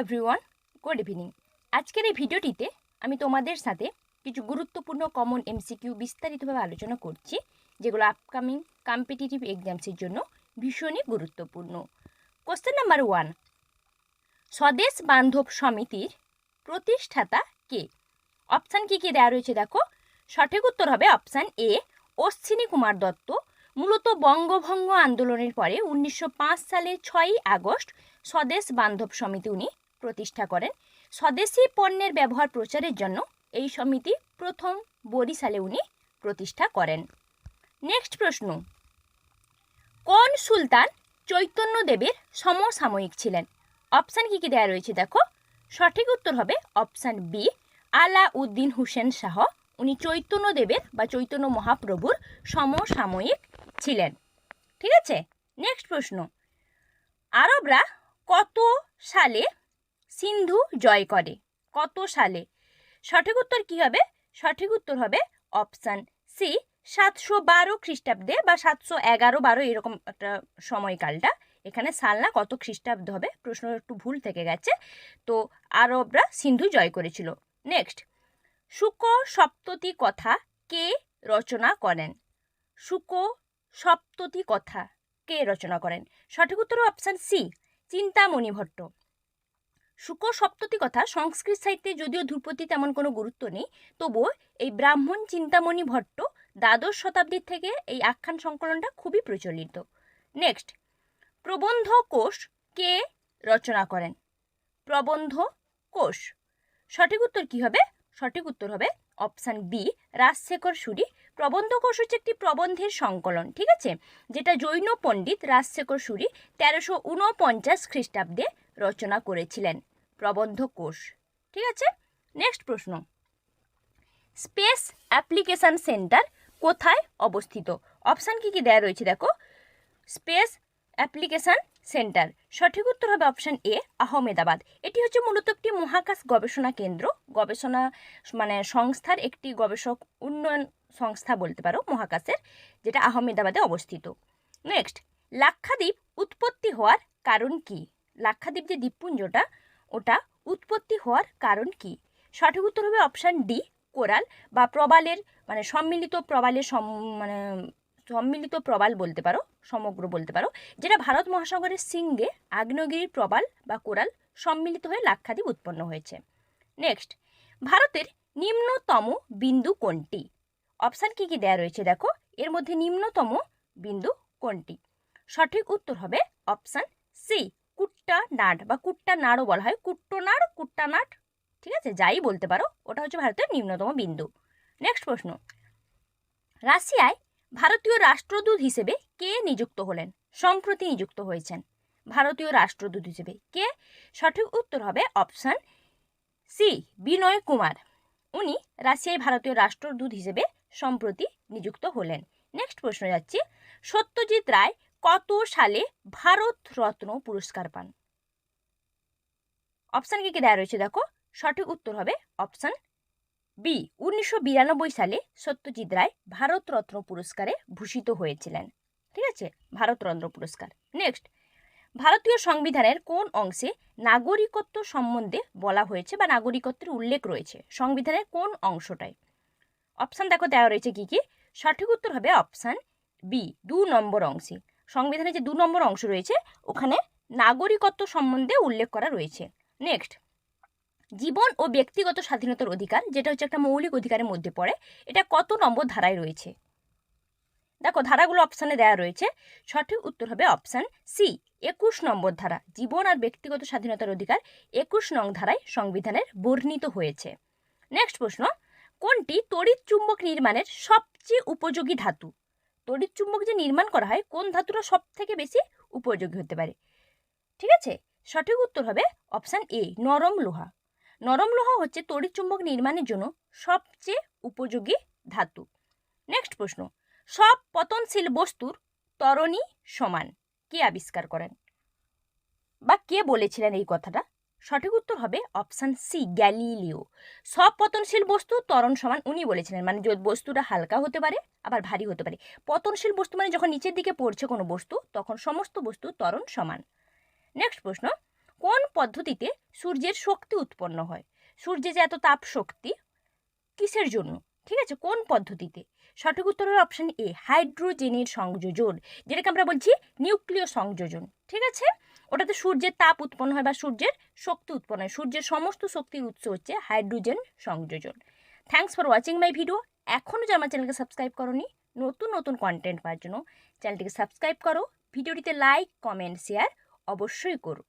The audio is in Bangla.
এভরিওয়ান গুড ইভিনিং আজকের এই ভিডিওটিতে আমি তোমাদের সাথে কিছু গুরুত্বপূর্ণ কমন এমসিকিউ বিস্তারিতভাবে আলোচনা করছি, যেগুলো আপকামিং কম্পিটিটিভ এক্সামসের জন্য ভীষণই গুরুত্বপূর্ণ। কোশ্চেন নাম্বার ওয়ান স্বদেশ বান্ধব সমিতির প্রতিষ্ঠাতা কে? অপশান কী কী দেওয়া রয়েছে দেখো? সঠিক উত্তর হবে অপশান এ অশ্বিনী কুমার দত্ত। মূলত বঙ্গভঙ্গ আন্দোলনের পরে উনিশশো সালের ছয়ই আগস্ট স্বদেশ বান্ধব সমিতি উনি প্রতিষ্ঠা করেন। স্বদেশি পণ্যের ব্যবহার প্রচারের জন্য এই সমিতি প্রথম বরিশালে উনি প্রতিষ্ঠা করেন। নেক্সট প্রশ্ন। কোন সুলতান চৈতন্যদেবের সমসাময়িক ছিলেন? অপশান কী কী দেওয়া রয়েছে দেখো? সঠিক উত্তর হবে অপশান বি আলা উদ্দিন হুসেন শাহ। উনি চৈতন্যদেবের বা চৈতন্য মহাপ্রভুর সমসাময়িক ছিলেন। ঠিক আছে? নেক্সট প্রশ্ন। আরবরা কত সালে সিন্ধু জয় করে। কত সালে? সঠিক উত্তর কী হবে? সঠিক উত্তর হবে অপশান সি সাতশো বারো খ্রিস্টাব্দে বা সাতশো এগারো বারো এরকম একটা সময়কালটা। এখানে সাল না কত খ্রিস্টাব্দ হবে? প্রশ্ন একটু ভুল থেকে গেছে। তো আরবরা সিন্ধু জয় করেছিল। নেক্সট শুক সপ্ততি কথা কে রচনা করেন? শুক সপ্ততি কথা কে রচনা করেন? সঠিক উত্তর অপশান সি চিন্তামণি ভট্ট। শুক সপ্ততি কথা, সংস্কৃত সাহিত্যে যদিও ধ্রুপদী তেমন কোনো গুরুত্ব নেই, তবুও এই ব্রাহ্মণ চিন্তামণি ভট্ট দ্বাদশ শতাব্দীর থেকে এই আখ্যান সংকলনটা খুবই প্রচলিত। নেক্সট প্রবন্ধ কোষ কে রচনা করেন? প্রবন্ধ কোষ। সঠিক উত্তর কি হবে? সঠিক উত্তর হবে অপশান বি, রাজশেখর সুরি। প্রবন্ধ কোষ হচ্ছে একটি প্রবন্ধের সংকলন, ঠিক আছে? যেটা জৈন পণ্ডিত রাজশেখর সুরি তেরোশো উনপঞ্চাশ খ্রিস্টাব্দে রচনা করেছিলেন। প্রবন্ধ কোষ। ঠিক আছে? নেক্সট প্রশ্ন। স্পেস অ্যাপ্লিকেশন সেন্টার কোথায় অবস্থিত? অপশান কি কি দেওয়া রয়েছে দেখো। স্পেস অ্যাপ্লিকেশন সেন্টার সঠিক উত্তর হবে অপশান এ আহমেদাবাদ। এটি হচ্ছে মূলত একটি মহাকাশ গবেষণা কেন্দ্র। গবেষণা মানে সংস্থার একটি গবেষক উন্নয়ন সংস্থা বলতে পারো মহাকাশের, যেটা আহমেদাবাদে অবস্থিত। নেক্সট লাক্ষাদ্বীপ উৎপত্তি হওয়ার কারণ কি? লাক্ষাদ্বীপ যে দ্বীপপুঞ্জটা ওটা উৎপত্তি হওয়ার কারণ কি? সঠিক উত্তর হবে অপশান ডি কোরাল বা প্রবালের মানে সম্মিলিত প্রবালের সম মানে সম্মিলিত প্রবাল বলতে পারো, সমগ্র বলতে পারো, যেটা ভারত মহাসাগরের সিঙ্গে আগ্নেয়গিরির প্রবাল বা কোরাল সম্মিলিত হয়ে লাক্ষাদ্বীপ উৎপন্ন হয়েছে। নেক্সট ভারতের নিম্নতম বিন্দু কোনটি? অপশান কি কি দেয়া রয়েছে দেখো, এর মধ্যে নিম্নতম বিন্দু কোনটি? সঠিক উত্তর হবে অপশান সি কুট্টা নাট বা কুট্টা নাড়ও বলা হয়। কুট্টো নাড়, কুট্টা নাট, ঠিক আছে? যাই বলতে পারো, ওটা হচ্ছে ভারতের নিম্নতম বিন্দু। নেক্সট প্রশ্ন। রাশিয়ায় ভারতীয় রাষ্ট্রদূত হিসেবে কে নিযুক্ত হলেন? সম্প্রতি নিযুক্ত হয়েছেন। ভারতীয় রাষ্ট্রদূত হিসেবে কে? সঠিক উত্তর হবে অপশান সি বিনয় কুমার। উনি রাশিয়ায় ভারতীয় রাষ্ট্রদূত হিসেবে সম্প্রতি নিযুক্ত হলেন। নেক্সট প্রশ্ন যাচ্ছি, সত্যজিৎ রায় কত সালে ভারত রত্ন পুরস্কার পান? অপশান কি কি দেওয়া রয়েছে দেখো? সঠিক উত্তর হবে অপশান বি উনিশশো বিরানব্বই সালে সত্যজিৎ রায় ভারতরত্ন পুরস্কারে ভূষিত হয়েছিলেন। ঠিক আছে? ভারতরত্ন পুরস্কার। নেক্সট ভারতীয় সংবিধানের কোন অংশে নাগরিকত্ব সম্বন্ধে বলা হয়েছে বা নাগরিকত্বের উল্লেখ রয়েছে? সংবিধানের কোন অংশটায়? অপশান দেখো দেওয়া রয়েছে কি কি? সঠিক উত্তর হবে অপশান বি দু নম্বর অংশে। সংবিধানে যে দু নম্বর অংশ রয়েছে, ওখানে নাগরিকত্ব সম্বন্ধে উল্লেখ করা রয়েছে। নেক্সট জীবন ও ব্যক্তিগত স্বাধীনতার অধিকার, যেটা হচ্ছে একটা মৌলিক অধিকারের মধ্যে পড়ে, এটা কত নম্বর ধারায় রয়েছে? দেখো, ধারাগুলো অপশানে দেওয়া রয়েছে। সঠিক উত্তর হবে অপশান সি একুশ নম্বর ধারা। জীবন আর ব্যক্তিগত স্বাধীনতার অধিকার একুশ নং ধারায় সংবিধানের বর্ণিত হয়েছে। নেক্সট প্রশ্ন, কোনটি তড়িৎ চুম্বক নির্মাণের সবচেয়ে উপযোগী ধাতু? তড়িৎ চুম্বক যে নির্মাণ করা হয়, কোন ধাতুটা সব থেকে বেশি উপযোগী হতে পারে? ঠিক আছে? সঠিক উত্তর হবে অপশান এ নরম লোহা। নরম লোহা হচ্ছে তড়িৎ চুম্বক নির্মাণের জন্য সবচেয়ে উপযোগী ধাতু। নেক্সট প্রশ্ন, সব পতনশীল বস্তুর ত্বরণী সমান? কে আবিষ্কার করেন? বা কে বলেছিলেন এই কথাটা? সঠিক উত্তর হবে অপশান সি গ্যালিলিও। সব পতনশীল বস্তু তরণ সমান উনি বলেছিলেন মানে বস্তুটা হালকা হতে পারে, আবার ভারী হতে পারে। পতনশীল বস্তু মানে যখন নিচের দিকে পড়ছে কোনো বস্তু, তখন সমস্ত বস্তু তরণ সমান। নেক্সট প্রশ্ন, কোন পদ্ধতিতে সূর্যের শক্তি উৎপন্ন হয়? সূর্যে যে এত তাপ শক্তি, কিসের জন্য? ঠিক আছে, কোন পদ্ধতিতে? সঠিক উত্তর হলো অপশান এ হাইড্রোজেনের সংযোজন, যেটাকে আমরা বলছি নিউক্লিয় সংযোজন, ঠিক আছে? ওটাতে সূর্যের তাপ উৎপন্ন হয় বা সূর্যের শক্তি উৎপন্ন হয়। সূর্যের সমস্ত শক্তির উৎস হচ্ছে হাইড্রোজেন সংযোজন। Thanks for watching my video এখনও যে আমার চ্যানেলকে সাবস্ক্রাইব করনি, নতুন নতুন কন্টেন্ট পাওয়ার জন্য চ্যানেলটিকে সাবস্ক্রাইব করো। ভিডিওটিতে লাইক কমেন্ট শেয়ার অবশ্যই করো